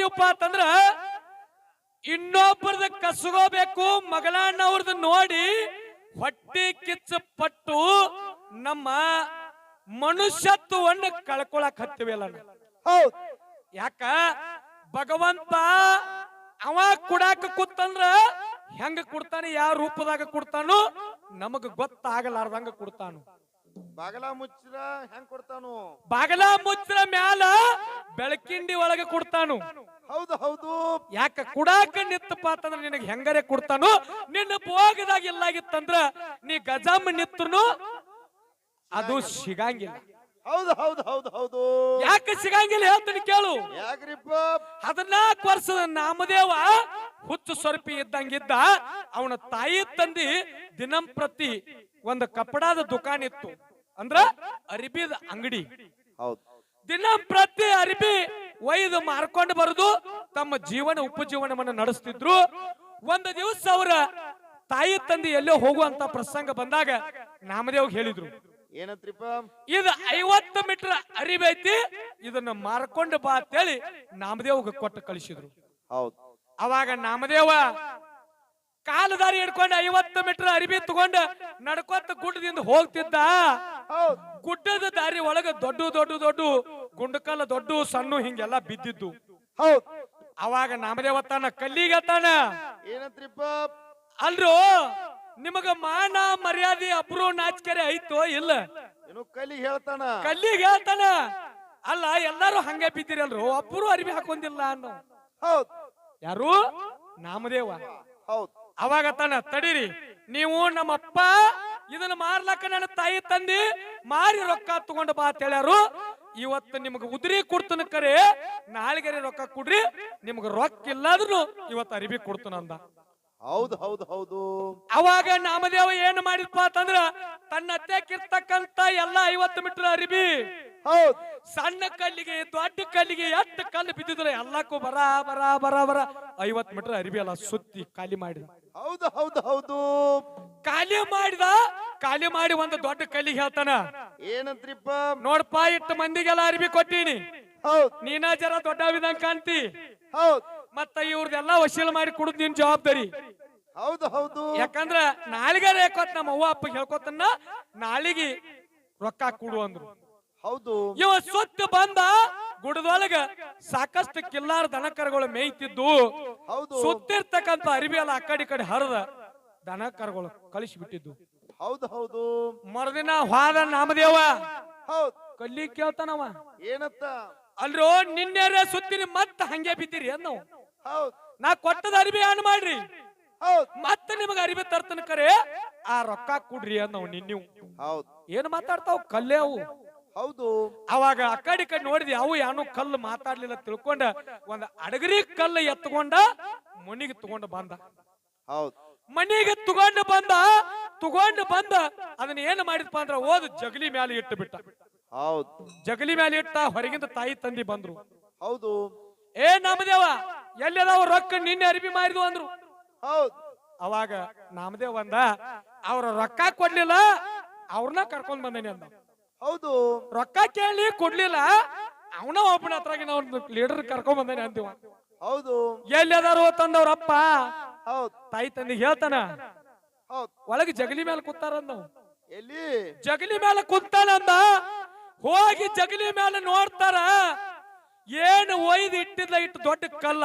ಮಾಡಿವಪ್ಪ ಅಂತಂದ್ರ ಇನ್ನೊಬ್ಬರದ ಕಸಗೋಬೇಕು ಮಗಳಣ್ಣವ್ರದ್ದು ನೋಡಿ ಹೊಟ್ಟಿ ಕಿಚ್ಚ ಪಟ್ಟು ನಮ್ಮ ಮನುಷ್ಯತ್ವವನ್ನು ಕಳ್ಕೊಳಕ್ ಹತ್ತಿವಿಲ್ಲ. ಹೌದ್. ಯಾಕ? ಭಗವಂತ ಅವ ಕುಡಾಕ ಕೂತಂದ್ರ ಹೆಂಗ ಕೊಡ್ತಾನೆ ಯಾವ ರೂಪದಾಗ ಕೊಡ್ತಾನೋ ನಮಗ ಗೊತ್ತಾಗಲಾರ್ದಂಗ ಕೊಡ್ತಾನು. ಬಾಗಲ ಮುಚ್ಚಿರ ಹೆಂಗ್ ಕೊಡ್ತಾನು? ಬಾಗಲ ಮುಚ್ಚಿರ ಮ್ಯಾಲ ಬೆಳಕಿಂಡಿ ಒಳಗೆ ಕೊಡ್ತಾನು. ಹೌದು ಹೌದು. ಯಾಕ ಕುಡಾಕ ನಿತ್ತಪ್ಪ ಅಂತಂದ್ರ ನಿನಗೆ ಹೆಂಗರೆ ಕೊಡ್ತಾನೋ? ನಿನ್ನ ಭೋಗದಾಗ ಎಲ್ಲಾಗಿತ್ತಂದ್ರ ನೀ ಗಜಾಮ ನಿತ್ತನು ಅದು ಸಿಗಂಗಿಲ್ಲ. ಹೌದು ಹೌದು ಹೌದು ಹೌದು. ಯಾಕ ಸಿಗಂಗಿಲ್ಲ ಹೇಳ್ತೀನಿ ಕೇಳು. ಯಾಕ್ರಿಪ್ಪ? ಹದಿನಾಲ್ಕು ವರ್ಷದ ನಾಮದೇವ ಹುಚ್ಚು ಸ್ವರೂಪಿ ಇದ್ದಂಗಿದ್ದ ಅವನ ತಾಯಿ ತಂದಿ ದಿನಂಪ್ರತಿ ಒಂದು ಕಪಡಾದ ದುಕಾನ್ ಇತ್ತು. ಅಂದ್ರ ಅರಿಬಿದ ಅಂಗಡಿ. ಹೌದು. ದಿನಂಪ್ರತಿ ಅರಿಬಿ ಒಯ್ದು ಮಾರ್ಕೊಂಡು ಬರೆದು ತಮ್ಮ ಜೀವನ ಉಪಜೀವನವನ್ನು ನಡೆಸ್ತಿದ್ರು. ಒಂದು ದಿವಸ ಅವರ ತಾಯಿ ತಂದೆ ಎಲ್ಲೋ ಹೋಗುವಂತ ಪ್ರಸಂಗ ಬಂದಾಗ ನಾಮದೇವ್ ಹೇಳಿದ್ರು. ಏನತ್ರಿಪ ಇದು ಐವತ್ತು ಮೀಟರ್ ಅರಿವಿ ಐತಿ ಇದನ್ನ ಮಾರ್ಕೊಂಡು ಬಾ ಅಂತೇಳಿ ನಾಮದೇವ್ಗೆ ಕೊಟ್ಟು ಕಳಿಸಿದ್ರು. ಹೌದು. ಅವಾಗ ನಾಮದೇವ ಕಾಲು ದಾರಿ ಹಿಡ್ಕೊಂಡು ಐವತ್ತು ಮೀಟರ್ ಅರಿಬಿ ತಗೊಂಡು ನಡ್ಕೊತ ಗುಡ್ಡದಿಂದ ಹೋಗ್ತಿದ್ದ. ಗುಡ್ಡದ ದಾರಿ ಒಳಗ ದೊಡ್ಡ ದೊಡ್ಡ ದೊಡ್ಡ ಗುಂಡಕಲ್ಲ ದೊಡ್ಡ ಸಣ್ಣ ಹಿಂಗೆಲ್ಲ ಬಿದ್ದಿದ್ದು. ಹೌದ್. ಅವಾಗ ನಾಮದೇವ ತಾನ ಕಲ್ಲಿಗೆ ತಾನ ಏನಂತ್ರಿಪ್ಪ? ಅಲ್ರು ನಿಮಗ ಮಾನ ಮರ್ಯಾದೆ ಅಬ್ರು ನಾಚಿಕೆರೆ ಐತೋ ಇಲ್ಲ? ಏನು ಕಲಿ ಹೇಳ್ತಾನ. ಕಲ್ಲಿಗೆ ಹೇಳ್ತಾನ. ಅಲ್ಲ ಎಲ್ಲಾರು ಹಂಗೆ ಬಿದ್ದಿರಲ್ರು? ಒಬ್ಬರು ಅರಿವಿ ಹಾಕೊಂದಿಲ್ಲ ಅನ್ನೋ. ಹೌದ್. ಯಾರು? ನಾಮದೇವ ಹೌದ್. ಅವಾಗ ತಾನ ತಡೀರಿ. ನೀವು ನಮ್ಮಪ್ಪ ಇದನ್ನ ಮಾರ್ಲಕ್ಕ ನನ್ನ ತಾಯಿ ತಂದಿ ಮಾರಿ ರೊಕ್ಕ ತಗೊಂಡು ಬಾ ಅಂತ ಹೇಳ್ಯಾರು. ಇವತ್ತು ನಿಮ್ಗೆ ಉದ್ರಿ ಕೊಡ್ತನ ಕರೆ ನಾಳಿಗೆ ರೊಕ್ಕ ಕೊಡ್ರಿ ನಿಮ್ಗೆ ರೊಕ್ಕ ಇಲ್ಲಾದ್ರೂ ಇವತ್ತು ಅರಿವಿ ಕೊಡ್ತನ ಅಂದ. ಹೌದು ಹೌದು ಹೌದು. ಅವಾಗ ನಾಮದೇವ ಏನ್ ಮಾಡಿದ್ಪ ಅಂತಂದ್ರ ತನ್ನ ಅತ್ತೆಕಿರ್ತಕ್ಕಂತ ಎಲ್ಲಾ ಐವತ್ತು ಮೀಟರ್ ಅರಿವಿ. ಹೌದು. ಸಣ್ಣ ಕಲ್ಲಿಗೆ ದೊಡ್ಡ ಕಲ್ಲಿಗೆ ಎಷ್ಟು ಕಲ್ಲು ಬಿದ್ದಿದ್ರೆ ಎಲ್ಲಕ್ಕೂ ಬರ ಬರ ಬರ ಬರ. ಐವತ್ ಮೀಟರ್ ಅರಿವಿ ಅಲ್ಲ ಸುತ್ತಿ ಖಾಲಿ ಮಾಡಿದ. ಹೌದು ಹೌದು ಹೌದು. ಖಾಲಿ ಮಾಡಿದ ಖಾಲಿ ಮಾಡಿ ಒಂದು ದೊಡ್ಡ ಕಲ್ಲಿಗೆ ಹೇಳ್ತಾನ. ಏನಂತ್ರಿಪ್ಪ? ನೋಡಪ್ಪ ಇಟ್ಟು ಮಂದಿಗೆಲ್ಲ ಅರಿವಿ ಕೊಟ್ಟೀನಿ. ಹೌದ್. ನೀನ ಜರ ವಿಧಾನ ಕಾಣ್ತಿ. ಹೌದ್. ಮತ್ತ ಇವ್ರದೆಲ್ಲ ವಶೀಲ್ ಮಾಡಿ ಕುಡಿದ್ ನಿನ್ ಜವಾಬ್ದಾರಿ. ಹೌದು ಹೌದು. ಯಾಕಂದ್ರ ನಾಳಿಗೆ ರೇಕೋತ್ ನಮ್ಮ ಅವ್ವ ಅಪ್ಪ ಹೇಳ್ಕೊತನ್ನ ನಾಳಿಗೆ ರೊಕ್ಕ ಕೊಡು ಅಂದ್ರು. ಹೌದು. ಇವ ಸುತ್ತ ಬಂದ ಗುಡದೊಳಗ ಸಾಕಷ್ಟು ಕಿಲ್ಲಾರ ದನಕರಗಳು ಮೇಯ್ತಿದ್ದು. ಹೌದು. ಸುತ್ತಿರ್ತಕ್ಕಂತ ಅರಿವಿ ಎಲ್ಲ ಆ ಕಡೆ ಈ ಕಡೆ ಹರಿದ ದನಕರಗಳು ಕಳಿಸಿ ಬಿಟ್ಟಿದ್ದು ಹೌದು ಹೌದು. ಮರುದಿನ ಹಾದ ನಾಮದೇವ. ಹೌದು. ಕಲ್ಲಿ ಕೇಳ್ತಾನವ. ಏನತ್ತ? ಅಲ್ರೋ ನಿನ್ನೆ ಸುತ್ತಿರಿ ಮತ್ತ ಹಂಗೆ ಬಿದ್ದೀರಿ ಅನ್ನೋ. ಹೌದ್. ನಾ ಕೊಟ್ಟದ ಅರಿವಿ ಏನ್ ಮಾಡ್ರಿ. ಹೌದ್. ಮತ್ತೆ ನಿಮಗ ಅರಿವಿ ತರ್ತನ ಕರೆ ಆ ರೊಕ್ಕ ಕೊಡ್ರಿ ಅನ್ನೋ ನಿನ್ನ ಹೌದ್. ಏನ್ ಮಾತಾಡ್ತಾವ್? ಕಲ್ಲೇ ಅವು. ಹೌದು. ಅವಾಗ ಆ ಕಡೆ ಕಡೆ ನೋಡಿದ್ವಿ ಅವು ಯಾನು ಕಲ್ಲು ಮಾತಾಡ್ಲಿಲ್ಲ ತಿಳ್ಕೊಂಡ ಒಂದ್ ಅಡಗರಿ ಕಲ್ಲು ಎತ್ಕೊಂಡ ಮನಿಗೆ ತಗೊಂಡ ಬಂದ. ಹೌದ್. ಮನಿಗೆ ತಗೊಂಡ ಬಂದ ತಗೊಂಡು ಬಂದ ಅದನ್ನ ಏನ್ ಮಾಡಿದಪ್ಪ ಅಂದ್ರ ಓದ್ ಜಗಲಿ ಮ್ಯಾಲೆ ಇಟ್ಟು ಬಿಟ್ಟ ಹೌದ್. ಜಗಲಿ ಮ್ಯಾಲೆ ಇಟ್ಟ ಹೊರಗಿಂದ ತಾಯಿ ತಂದಿ ಬಂದ್ರು. ಹೌದು. ಏ ನಾಮದೇವ ಎಲ್ಲಿದಾವ ರೊಕ್ಕ ನಿನ್ನೆ ಅರಿಬಿ ಮಾರಿದ್ವು ಅಂದ್ರು. ಹೌದು. ಅವಾಗ ನಾಮದೇವ ಅಂದ ಅವ್ರ ರೊಕ್ಕ ಕೊಡ್ಲಿಲ್ಲ ಅವ್ರನ್ನ ಕರ್ಕೊಂಡ್ ಬಂದೇನಿ ಅಂದ. ಹೌದು. ರೊಕ್ಕ ಕೇಳಿ ಕೊಡ್ಲಿಲ್ಲ ಅವನ ಒಬ್ಬನ ಹತ್ರಾಗಿ ನಾವು ಲೀಡರ್ ಕರ್ಕೊಂಡ್ ಬಂದೇನೆ ಅಂತೀವ ಹೌದು. ಎಲ್ಲಿ ಅದಾರು ತಂದವ್ರಪ್ಪ. ಹೌದು. ತಾಯಿ ತಂದಿ ಹೇಳ್ತಾನ ಒಳಗೆ ಜಗಲಿ ಮೇಲೆ ಕೂತಾರಂದ ನಾವು ಎಲ್ಲಿ? ಜಗಲಿ ಮೇಲೆ ಕುಂತಾನಂದ. ಹೋಗಿ ಜಗಲಿ ಮೇಲೆ ನೋಡ್ತಾರ. ಏನು ಒಯ್ದು ಇಟ್ಟಿದ್ಲ ಇಟ್ಟು ದೊಡ್ಡ ಕಲ್ಲ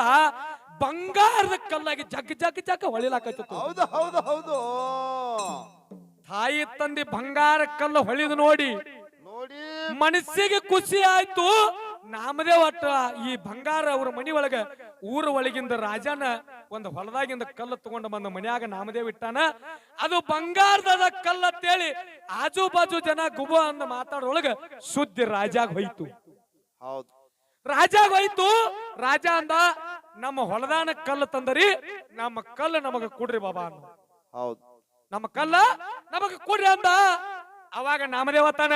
ಬಂಗಾರದ ಕಲ್ಲಾಗಿ ಜಗ್ ಜಗ್ ಜಗ್ ಹೊಳಿಲಾಕತ್ತಿತ್ತು ಹೌದು ಹೌದು ಹೌದು. ತಾಯಿ ತಂದಿ ಬಂಗಾರ ಕಲ್ಲು ಹೊಳಿದು ನೋಡಿ. ನೋಡಿ. ಮನಸ್ಸಿಗೆ ಖುಷಿ ಆಯ್ತು. ನಾಮದೇ ಒಟ್ಟ ಈ ಬಂಗಾರ ಅವ್ರ ಮನಿ ಒಳಗ ಊರ ಒಳಗಿಂದ ರಾಜನ ಒಂದು ಹೊಲದಾಗಿಂದ ಕಲ್ಲು ತಗೊಂಡು ಬಂದ ಮನ್ಯಾಗ ನಾಮದೇವ್ ಇಟ್ಟಾನ. ಅದು ಬಂಗಾರದ ಕಲ್ಲ ಅಂತೇಳಿ ಆಜು ಬಾಜು ಜನ ಗುಬ ಅಂದ ಮಾತಾಡೋಳಗ ಸುದ್ದಿ ರಾಜಾಗ ಹೋಯ್ತು. ಹೌದು. ರಾಜಾಗ ಹೋಯ್ತು. ರಾಜ ಅಂದ ನಮ್ಮ ಹೊಲದಾನ ಕಲ್ಲು ತಂದರಿ ನಮ್ಮ ಕಲ್ಲು ನಮಗ ಕೊಡ್ರಿ ಬಾಬಾ ಹೌದ್. ನಮ್ಮ ಕಲ್ಲ ನಮಗ ಕೊಡ್ರಿ ಅಂದ. ಅವಾಗ ನಾಮದೇವ ತಾನ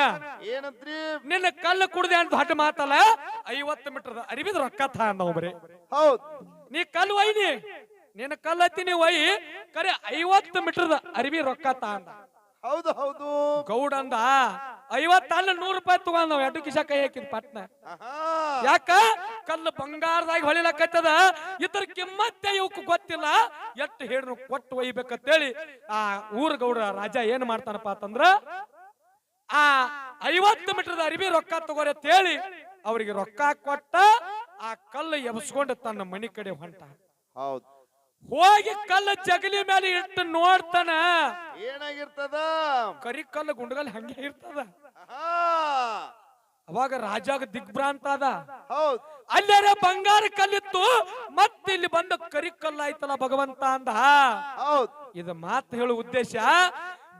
ಏನಂತ್ರಿ ನಿನ್ನ ಕಲ್ಲು ಕುಡ್ದೆ ಅಂತ ದೊಡ್ಡ ಮಾತಲ್ಲ? ಐವತ್ತು ಮೀಟರ್ ಅರಿವಿದ ರೊಕ್ಕ ತಾ ಅಂದವ್ ಬರೀ. ಹೌದ್. ನೀ ಕಲ್ಲು ಒಯ್ನಿ? ನಿನ್ನ ಕಲ್ಲು ಹತ್ತೀನಿ ಒಯ್. ಕರೆ ಐವತ್ತು ಮೀಟರ್ ಅರಿವಿ ರೊಕ್ಕ ತಾ ಅಂದ. ಹೌದು ಹೌದು. ಗೌಡ ಅಂದ ಐವತ್ತಲ್ಲ ನೂರು ರೂಪಾಯಿ ತಗೊಂಡ್ ನಾವು ಎರಡು ಕಿಶ ಕೈ ಹಾಕಿದ್ ಪಟ್ನ. ಯಾಕ? ಕಲ್ಲು ಬಂಗಾರದಾಗ ಹೊಳಿಲಕತ್ತದ ಇದ್ರ ಕಿಮ್ಮತ್ತೆ ಇವಕ್ ಗೊತ್ತಿಲ್ಲ. ಎಟ್ಟು ಹೇಳಿದ್ರು ಕೊಟ್ಟು ಒಯ್ಬೇಕಂತೇಳಿ. ಆ ಊರ ಗೌಡ ರಾಜ ಏನ್ ಮಾಡ್ತಾನಪ್ಪ ಅಂತಂದ್ರ ಆ ಐವತ್ತು ಮೀಟರ್ದ ಅರಿವಿ ರೊಕ್ಕ ತಗೋರಿ ಅಂತ ಹೇಳಿ ಅವರಿಗೆ ರೊಕ್ಕ ಕೊಟ್ಟ ಆ ಕಲ್ಲು ಎಬ್ಸ್ಕೊಂಡು ತನ್ನ ಮನಿ ಕಡೆ ಹೊಂಟ. ಹೌದು. ಹೋಗಿ ಕಲ್ಲು ಜಗಲಿ ಮೇಲೆ ಇಟ್ಟು ನೋಡ್ತಾನ. ಏನಾಗಿರ್ತದ? ಕರಿ ಕಲ್ಲು ಗುಂಡಗಲ್ ಹಂಗೆ ಇರ್ತದ. ಅವಾಗ ರಾಜಾಗ ದಿಗ್ಭ್ರಾಂತ ಅದ. ಹೌದು. ಅಲ್ಲಾರ ಬಂಗಾರ ಕಲ್ಲಿತ್ತು ಮತ್ತೆ ಇಲ್ಲಿ ಬಂದ ಕರಿ ಕಲ್ಲು ಆಯ್ತಲ್ಲ ಭಗವಂತ ಅಂದ. ಹೌದು. ಇದು ಮಾತು ಹೇಳುವ ಉದ್ದೇಶ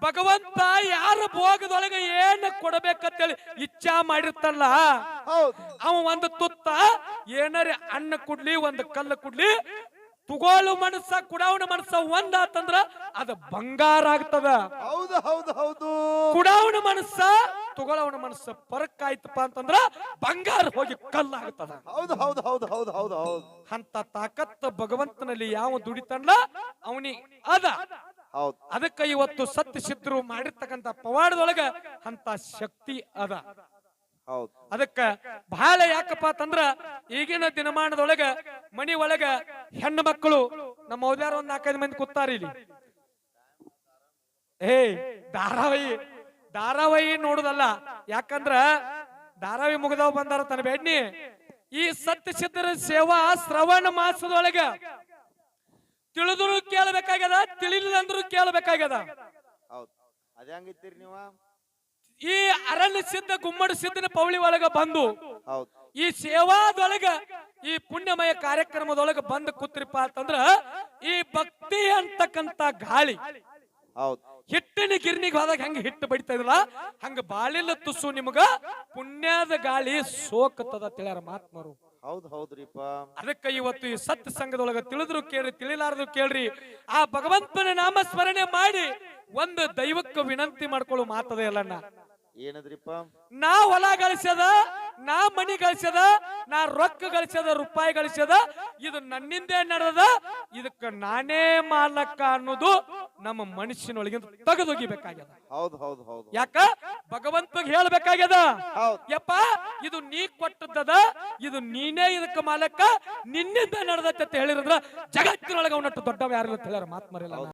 ಭಗವಂತ ಯಾರ ಭೋಗದೊಳಗೆ ಏನ್ ಕೊಡಬೇಕಂತೇಳಿ ಇಚ್ಛಾ ಮಾಡಿರ್ತಲ್ಲ ಅವ ಒಂದು ತುತ್ತ ಏನಾರ ಅನ್ನ ಕುಡ್ಲಿ ಒಂದು ಕಲ್ಲು ಕುಡ್ಲಿ ತುಗೋಳು ಮನಸ್ಸ ಕುಡಾವಣ ಮನಸ್ಸ ಒಂದಾತಂದ್ರ ಅದ ಬಂಗಾರ ಆಗ್ತದ. ಹೌದು ಹೌದು ಹೌದು. ಕುಡಾವಣ ಮನಸ್ಸ ತುಗೋಳವನ ಮನಸ್ಸ ಪರಕ್ ಆಯ್ತಪ್ಪ ಅಂತಂದ್ರ ಬಂಗಾರ ಹೋಗಿ ಕಲ್ಲಾಗ್ತದ ಹೌದು ಹೌದು ಹೌದು ಹೌದು ಹೌದು ಹೌದು. ಅಂತ ತಾಕತ್ತ ಭಗವಂತನಲ್ಲಿ ಯಾವ ದುಡಿತಲ್ಲ ಅವನಿ ಅದ. ಹೌದ್. ಅದಕ್ಕೆ ಇವತ್ತು ಸತ್ಯ ಸಿದ್ಧರು ಮಾಡಿರ್ತಕ್ಕಂತ ಪವಾಡದೊಳಗ ಅಂತ ಶಕ್ತಿ ಅದ. ಹೌದು. ಅದಕ್ಕ ಬಹಳ ಯಾಕಪ್ಪ ಅಂತಂದ್ರ ಈಗಿನ ದಿನಮಾನದೊಳಗ ಮನಿ ಒಳಗ ಹೆಣ್ಣು ಮಕ್ಕಳು ನಮ್ಮ ಹೌದ್ಯಾರ ಒಂದ್ ನಾಲ್ಕೈದು ಮಂದಿ ಕೂತಾರ ಇಲ್ಲಿ. ಏ ಧಾರಾವಾಹಿ ಧಾರಾವಾಹಿ ನೋಡುದಲ್ಲ. ಯಾಕಂದ್ರ ಧಾರಾವಾಹಿ ಮುಗಿದವ್ ಬಂದಾರ ತನ್ನ ಬೆಣ್ಣಿ ಈ ಸತ್ಯ ಸಿದ್ಧರ ಸೇವಾ ಶ್ರವಣ ಮಾಸದೊಳಗ ತಿಳಿದ್ರು ಕೇಳಬೇಕಾಗ್ಯದ ತಿಳಿಲಿಲ್ಲಂದ್ರು ಕೇಳಬೇಕಾಗ್ಯದ. ಹೌದ್. ಅದ ಹೆಂಗಿತ್ತೀರಿ ನೀವ? ಈ ಅರಣ್ಯ ಸಿದ್ಧ ಗುಮ್ಮಡ ಸಿದ್ಧನ ಪೌಳಿ ಒಳಗ ಬಂದು ಹೌದ್. ಈ ಸೇವಾದೊಳಗ ಈ ಪುಣ್ಯಮಯ ಕಾರ್ಯಕ್ರಮದೊಳಗ ಬಂದ ಕೂತ್ರಿಪ್ಪ ಅಂತಂದ್ರ ಈ ಭಕ್ತಿ ಅಂತಕ್ಕಂತ ಗಾಳಿ ಹೌದ್. ಹಿಟ್ಟಿನ ಗಿರ್ನಿಗೆ ಹೋದಾಗ ಹಂಗ ಹಿಟ್ಟು ಬಡಿತಾ ಇದ್ರಲ್ಲ ಹಂಗ ಬಾಳಿಲ್ಲ ತುಸು ನಿಮಗ ಪುಣ್ಯದ ಗಾಳಿ ಸೋಕತ್ತದ ತಿಳ್ಯಾರ ಮಹಾತ್ಮರು. ಹೌದ್ ಹೌದ್ರಿಪ್ಪ. ಅದಕ್ಕ ಇವತ್ತು ಈ ಸತ್ ಸಂಘದೊಳಗ ತಿಳಿದ್ರು ಕೇಳ್ರಿ ತಿಳಿಲಾರದು ಕೇಳ್ರಿ. ಆ ಭಗವಂತನ ನಾಮ ಸ್ಮರಣೆ ಮಾಡಿ ಒಂದು ದೈವಕ್ಕೆ ವಿನಂತಿ ಮಾಡ್ಕೊಳ್ಳೋ ಮಾತದ ಎಲ್ಲಣ್ಣ ಏನದ್ರಿಪ್ಪ? ನಾ ಹೊಲ ಗಳಿಸದ ನಾ ಮನಿ ಗಳಿಸದ ನಾ ರೊಕ್ಕ ಗಳಿಸದ ರೂಪಾಯಿ ಗಳಿಸದ ಇದು ನನ್ನಿಂದೇ ನಡೆದ ಇದಕ್ಕ ನಾನೇ ಮಾಲಕ ಅನ್ನೋದು ನಮ್ಮ ಮನುಷ್ಯನೊಳಗಿಂದ ತೆಗೆದೊಗಿಬೇಕಾಗ್ಯದ. ಹೌದ್ ಹೌದ್ ಹೌದು. ಯಾಕ? ಭಗವಂತಗೆ ಹೇಳ್ಬೇಕಾಗ್ಯದ? ಹೌದು. ಯಪ್ಪ ಇದು ನೀ ಕೊಟ್ಟದ್ದದ ಇದು ನೀನೇ ಇದಕ್ಕ ಮಾಲಕ ನಿನ್ನಿಂದ ನಡೆದತ್ತೆ ಅಂತ ಹೇಳಿರಂದ್ರ ಜಗತ್ತಿನೊಳಗ ಅವನಟ್ಟು ದೊಡ್ಡವ ಯಾರಿಲ್ಲ ಅಂತ ಹೇಳ್ಯಾರ ಮಾತ್ಮರಿಲ್ಲ